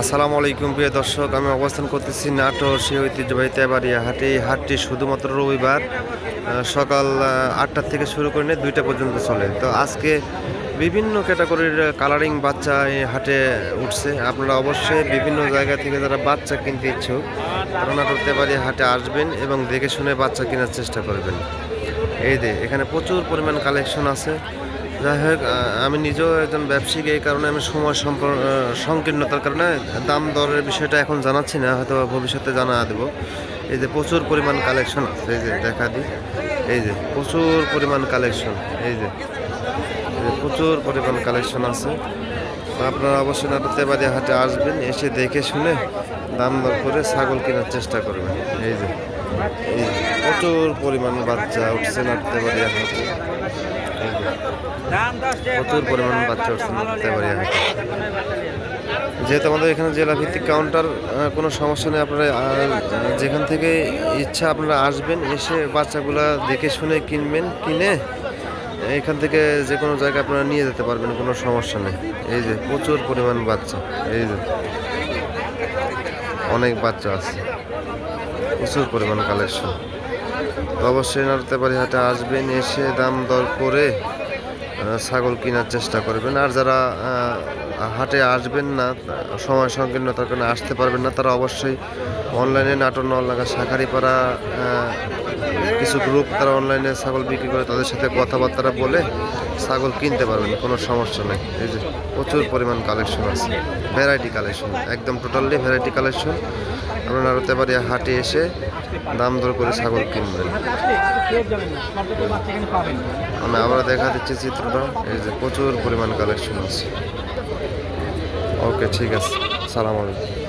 আসসালামু আলাইকুম প্রিয় দর্শক, আমি অবস্থান করতেছি নাটোর, সেই ঐতিহ্যবাহী তেবাড়িয়া হাটে। এই হাটটি শুধুমাত্র রবিবার সকাল আটটার থেকে শুরু করে নিয়ে দুইটা পর্যন্ত চলে। তো আজকে বিভিন্ন ক্যাটাগরির কালারিং বাচ্চা এই হাটে উঠছে। আপনারা অবশ্যই বিভিন্ন জায়গা থেকে যারা বাচ্চা কিনতে ইচ্ছুক, তারা নাটোর তেবাড়িয়া হাটে আসবেন এবং দেখে শুনে বাচ্চা কেনার চেষ্টা করবেন। এই যে, এখানে প্রচুর পরিমাণ কালেকশন আছে। যাই হোক আমি নিজেও একজন ব্যবসায়িক, এই কারণে আমি সময় সংকীর্ণতার কারণে দাম দরের বিষয়টা এখন জানাচ্ছি না, হয়তো ভবিষ্যতে জানা দেবো। এই যে প্রচুর পরিমাণ কালেকশন আছে, এই যে দেখা দিই। এই যে প্রচুর পরিমাণ কালেকশন এই যে প্রচুর পরিমাণ কালেকশন আছে। আপনারা অবশ্যই নাটকতে বাদে হাটে আসবেন, এসে দেখে শুনে দাম দর করে ছাগল কেনার চেষ্টা করবেন। এই যে, এই প্রচুর পরিমাণ বাচ্চা উঠছে নাটকতে বাদে হাটে। প্রচুর পরিমাণ বাচ্চা উঠছে নাটকতে বাদে হাটে যেহেতু আমাদের এখানে জেলা ভিত্তিক কাউন্টার কোনো সমস্যা নেই আপনারা যেখান থেকে ইচ্ছা আপনারা আসবেন এসে বাচ্চাগুলা দেখে শুনে কিনবেন কিনে এখান থেকে যে কোনো জায়গায় আপনারা নিয়ে যেতে পারবেন কোনো সমস্যা নেই। এই যে প্রচুর পরিমাণ বাচ্চা এই যে অনেক বাচ্চা আছে। প্রচুর পরিমাণ কালেকশন অবশ্যই পারি, হাটে আসবেন, এসে দাম দর করে ছাগল কেনার চেষ্টা করবেন। আর যারা হাটে আসবেন না, সময় সংকীর্ণতার কারণে আসতে পারবেন না, তারা অবশ্যই অনলাইনে নাটোর নলনাগা শাখারিপাড়া কিছু গ্রুপ তারা অনলাইনে ছাগল বিক্রি করে তাদের সাথে কথাবার্তা বলে ছাগল কিনতে পারবেন, কোনো সমস্যা নেই। এই যে প্রচুর পরিমাণ কালেকশন আছে ভ্যারাইটি কালেকশন একদম টোটালি ভ্যারাইটি কালেকশন আপনারা নাড়তে পারি হাটে এসে দাম দর করে ছাগল কিনবেন। আমি আবার দেখা দিচ্ছি চিত্রটা, এই যে প্রচুর পরিমাণ কালেকশন আছে। ওকে ঠিক আছে, সালাম আলাইকুম।